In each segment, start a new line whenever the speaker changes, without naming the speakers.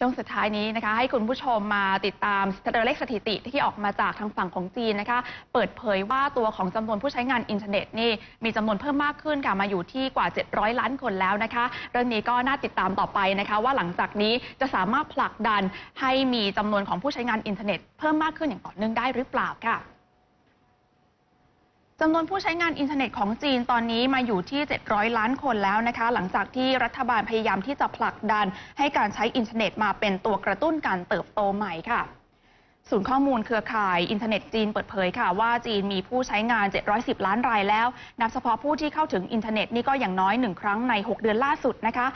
ช่วงสุดท้ายนี้นะคะ ให้คุณผู้ชมมาติดตามตัวเลขสถิติที่ออกมาจากทางฝั่งของจีนนะคะ เปิดเผยว่าตัวของจำนวนผู้ใช้งานอินเทอร์เน็ตนี่มีจำนวนเพิ่มมากขึ้นค่ะมาอยู่ที่กว่า 700 ล้านคนแล้วนะคะ เรื่องนี้ก็น่าติดตามต่อไปนะคะ ว่าหลังจากนี้จะสามารถผลักดันให้มีจำนวนของผู้ใช้งานอินเทอร์เน็ตเพิ่มมากขึ้นอย่างต่อเนื่องได้หรือเปล่าค่ะ จำนวนผู้ใช้งานอินเทอร์เน็ตของจีนตอนนี้มาอยู่ที่ 700 ล้านคนแล้วนะคะ หลังจากที่รัฐบาลพยายามที่จะผลักดัน ให้การใช้อินเทอร์เน็ตมาเป็นตัวกระตุ้นการเติบโตใหม่ค่ะ ศูนย์ข้อมูลเครือข่ายอินเทอร์เน็ตจีนเปิดเผยค่ะ ว่าจีนมีผู้ใช้งาน 710 ล้านรายแล้ว นับเฉพาะผู้ที่เข้าถึงอินเทอร์เน็ตนี่ก็อย่างน้อยหนึ่งครั้งใน 6 เดือนล่าสุดนะคะ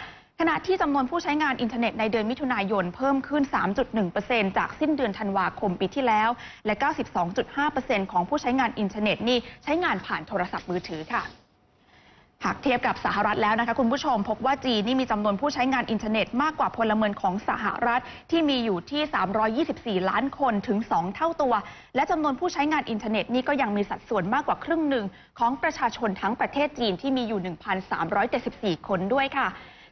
ขณะที่จำนวนผู้ใช้งานอินเทอร์เน็ตในเดือนมิถุนายนเพิ่มขึ้น 3.1%จากสิ้นเดือนธันวาคมปีที่แล้ว และ 92.5%ของผู้ใช้งานอินเทอร์เน็ตนี่ใช้งานผ่านโทรศัพท์มือถือค่ะ หากเทียบกับสหรัฐแล้วนะคะคุณผู้ชม พบว่าจีนนี่มีจำนวนผู้ใช้งานอินเทอร์เน็ตมากกว่าพลเมืองของสหรัฐที่มีอยู่ที่ 324 ล้านคนถึง 2 เท่าตัว และจำนวนผู้ใช้งานอินเทอร์เน็ตนี่ก็ยังมีสัดส่วนมากกว่าครึ่งหนึ่งของประชาชนทั้งประเทศจีนที่มีอยู่ 1,374 คนด้วยค่ะ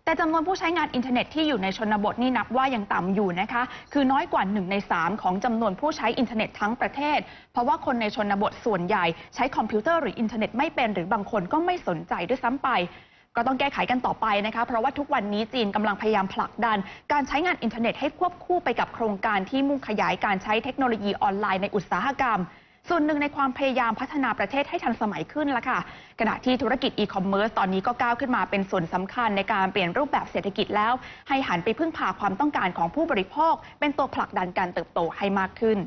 แต่จำนวนผู้ใช้งานอินเทอร์เน็ตที่อยู่ในชนบทนี่นับว่ายังต่ำอยู่นะคะ คือน้อยกว่า 1 ใน 3 ของจำนวนผู้ใช้อินเทอร์เน็ตทั้งประเทศ เพราะว่าคนในชนบทส่วนใหญ่ ใช้คอมพิวเตอร์หรืออินเทอร์เน็ตไม่เป็นหรือบางคนก็ไม่สนใจด้วยซ้ำไปก็ต้องแก้ไขกันต่อไปนะคะ เพราะว่าทุกวันนี้จีนกำลังพยายามผลักดัน การใช้งานอินเทอร์เน็ตให้ควบคู่ไปกับโครงการที่มุ่งขยายการใช้เทคโนโลยีออนไลน์ในอุตสาหกรรม ส่วนหนึ่งในความพยายามพัฒนาประเทศให้ทันสมัยขึ้นละค่ะ ขณะที่ธุรกิจอีคอมเมิร์ซตอนนี้ก็ก้าวขึ้นมาเป็นส่วนสำคัญในการเปลี่ยนรูปแบบเศรษฐกิจแล้ว ให้หันไปพึ่งพาความต้องการของผู้บริโภค เป็นตัวผลักดันการเติบโตให้มากขึ้น